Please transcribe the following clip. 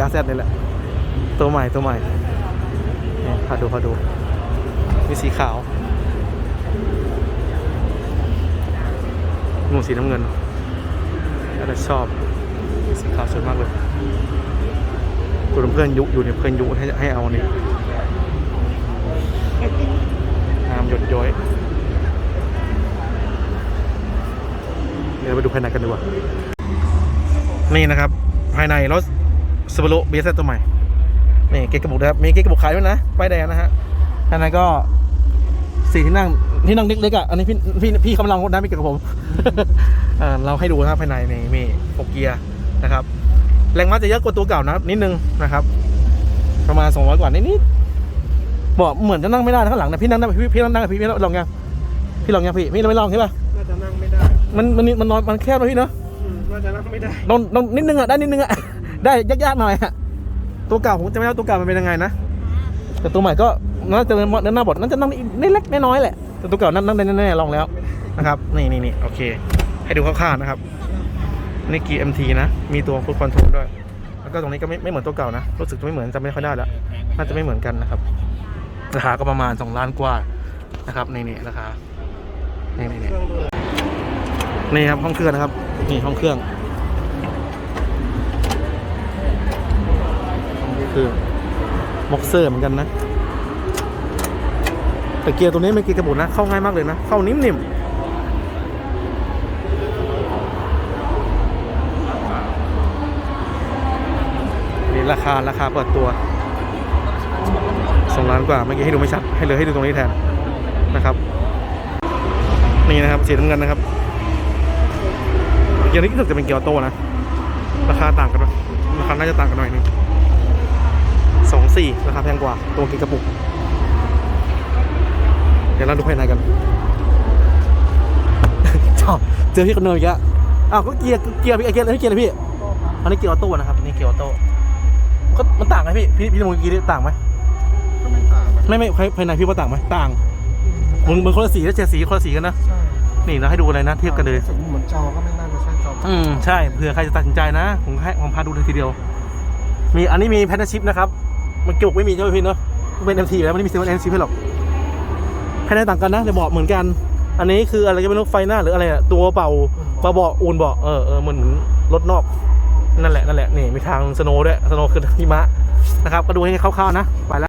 ยาแซดนี่แหละ ตัวใหม่ตัวใหม่นี่พาดูพาดู มีสีขาวหนูสีน้ำเงินแล้วชอบสีขาวสวยมากเลยคุณเพื่อนยุอยู่เนี่ยเพื่อนยุให้ให้เอาเนี่ยงามหยดย้อยเดี๋ยวไปดูภายในกันดีกว่า นี่นะครับ ภายในรถ สเปโรเบสตัวใหม่ นี่เก๊กกระบุกนะครับ มีเก๊กกระบุกขายด้วยนะป้ายแดงนะฮะภายในก็สี่ที่นั่งที่นั่งเล็กๆอะ อันนี้พี่พี่พี่กำลังรถนะไม่เกี่ยวกับผมเอ่อเราให้ดูนะครับภายในนี่มีหกเกียร์นะครับ แรงม้าจะเยอะกว่าตัวเก่านะครับนิดนึงนะครับ ประมาณ200กว่านิดๆบอกเหมือนจะนั่งไม่ได้นะข้างหลังนะพี่นั่งได้ไหมพี่พี่นั่งได้ไหมพี่พี่ลองยังพี่ลองยังพี่พี่ไม่ลองใช่ป่ะน่าจะนั่งไม่ได้ มันมันมันนอนมันแคบนะพี่เนาะอืมน่าจะนั่งไม่ได้ลองลองนิดนึงอะได้นิดนึงอะ ได้ยากๆหน่อยอะตัวเก่าผมจะไม่รู้ตัวเก่ามันเป็นยังไงนะแต่ตัวใหม่ก็น่าจะเดินหน้าบทน่าจะนั่งได้เล็กน้อยแหละแต่ตัวเก่านั่งนั่งแน่ๆลองแล้วนะครับนี่นี่นี่โอเค ให้ดูคร่าวๆนะครับนี่กี MT นะ มีตัวฟูดคอนโทรลด้วย แล้วก็ตรงนี้ก็ไม่ไม่เหมือนตัวเก่านะ รู้สึกจะไม่เหมือนจำไม่ค่อยได้แล้วน่าจะไม่เหมือนกันนะครับ ราคาก็ประมาณ 2 ล้านกว่านะครับนี่นี่ราคานี่นี่นี่ยนี่ครับห้องเครื่องนะครับ นี่ห้องเครื่องห้องเครื่องบ็อกเซอร์เหมือนกันนะ แต่เกียร์ตัวนี้เป็นเกียร์กระบุนนะ เข้าง่ายมากเลยนะ เข้านิ่มๆนี่ราคาราคาเปิดตัวสองล้านกว่าเมื่อกี้ให้ดูไม่ชัด ให้เลยให้ดูตรงนี้แทนนะครับ นี่นะครับสีน้ำเงินนะครับเกียร์นี้รู้สึกจะเป็นเกียร์ออโต้นะ ราคาต่างกันไหมราคาน่าจะต่างกันหน่อยนึง สองสี่ราคาแพงกว่า ตัวเกียร์กระปุก เดี๋ยวเราดูภายในกัน ชอบเจอพี่คนเนยอีกแล้วอ้าวก็เกียร์เกียร์พี่เกียร์อะไรเกียร์อะไรพี่อันนี้เกียร์ออโต้นะครับนี่เกียร์ออโต้ก็มันต่างไหมพี่พี่พี่ดูเมื่อกี้นี่ต่างไหมก็ไม่ต่างอะไม่ไม่ภายภายในพี่ว่าต่างไหมต่างมึงมึงคนละสีแล้วเจดสีคนละสีกันนะใช่นี่เราให้ดูอะไรนะเทียบกันเลยรู้สึเหมือนจอก็ไม่น่าจะใช่จออืมใช่เผื่อใครจะตัดสินใจนะผมให้ผมพาดูเลยทีเดียว มีอันนี้มีแพนชิพนะครับ มันเกี่ยวกไม่มีใช่ไหมพี่เนาะเป็นเอ็มทีแล้วมันไม่มีเซเว่นเอนชิพให้หรอกภายในต่างกันนะแต่เบาะเหมือนกัน อันนี้คืออะไรก็ไม่รู้ไฟหน้าหรืออะไรอะตัวเป่าเป่าเบาะอูนเบาะเออเออเหมือนรถนอกนั่นแหละนั่นแหละนี่มีทางสโนว์ด้วยสโนว์คือหิมะนะครับก็ดูให้คร่าวๆนะไปแล้ว